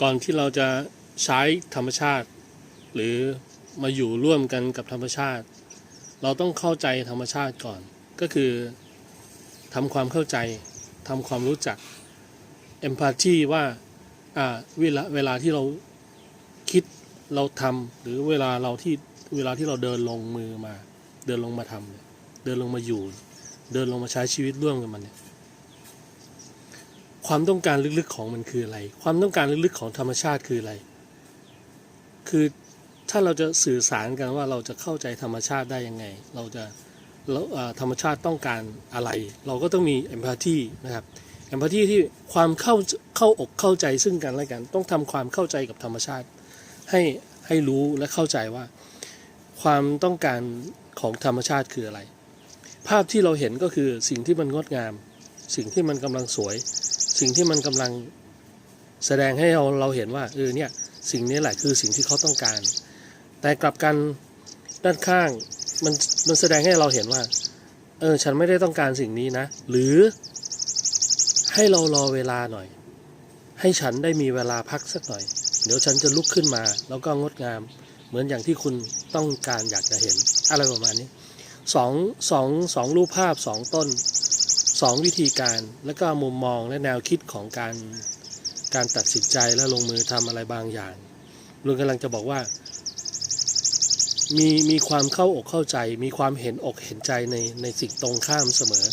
ก่อนที่เราจะใช้ธรรมชาติ หรือมาอยู่ร่วมกันกับธรรมชาติ เราต้องเข้าใจธรรมชาติก่อน ก็คือทำความเข้าใจทำความรู้จัก empathy ว่าอ่าเวลาเวลาที่เราคิดเราทำหรือเวลาเราที่เวลาที่เราเดินลงมือมา เดินลงมาทำเดินลงมาอยู่ เดินลงมาใช้ชีวิตร่วมกับมันเนี่ย ความต้องการลึกๆของมันคืออะไร ความต้องการลึกๆของธรรมชาติคืออะไร คือถ้าเราจะสื่อสารกันว่าเราจะเข้าใจธรรมชาติได้ยังไง เราจะแล้วอ่าธรรมชาติต้องการอะไร เราก็ต้องมี empathy นะครับ empathy ที่ความเข้าเข้าอกเข้าใจซึ่งกันและกัน ต้องทำความเข้าใจกับธรรมชาติ ให้ให้รู้และเข้าใจว่า ความต้องการของธรรมชาติคืออะไร ภาพที่เราเห็นก็คือสิ่งที่มันงดงาม สิ่งที่มันกำลังสวย สิ่งที่มันกำลังแสดงให้เราเราเห็นว่าเออเนี่ยสิ่งนี้แหละคือสิ่งที่เขาต้องการ แต่กลับกันด้านข้างมันมันแสดงให้เราเห็นว่า เออฉันไม่ได้ต้องการสิ่งนี้นะ หรือให้เรารอเวลาหน่อย ให้ฉันได้มีเวลาพักสักหน่อย เดี๋ยวฉันจะลุกขึ้นมา แล้วก็งดงาม เหมือนอย่างที่คุณต้องการอยากจะเห็น อะไรประมาณนี้สองสองสองรูปภาพสองต้น สองวิธีการแล้วก็มุมมองและแนวคิดของการการตัดสินใจและลงมือทำอะไรบางอย่างลุงกำลังจะบอกว่า มีมีความเข้าอกเข้าใจ มีความเห็นอกเห็นใจในในสิ่งตรงข้ามเสมอ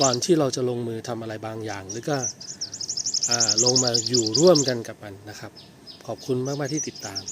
ก่อนที่เราจะลงมือทำอะไรบางอย่าง หรือก็อ่าลงมาอยู่ร่วมกันกับมันนะครับ ขอบคุณมาก ๆ ที่ติดตาม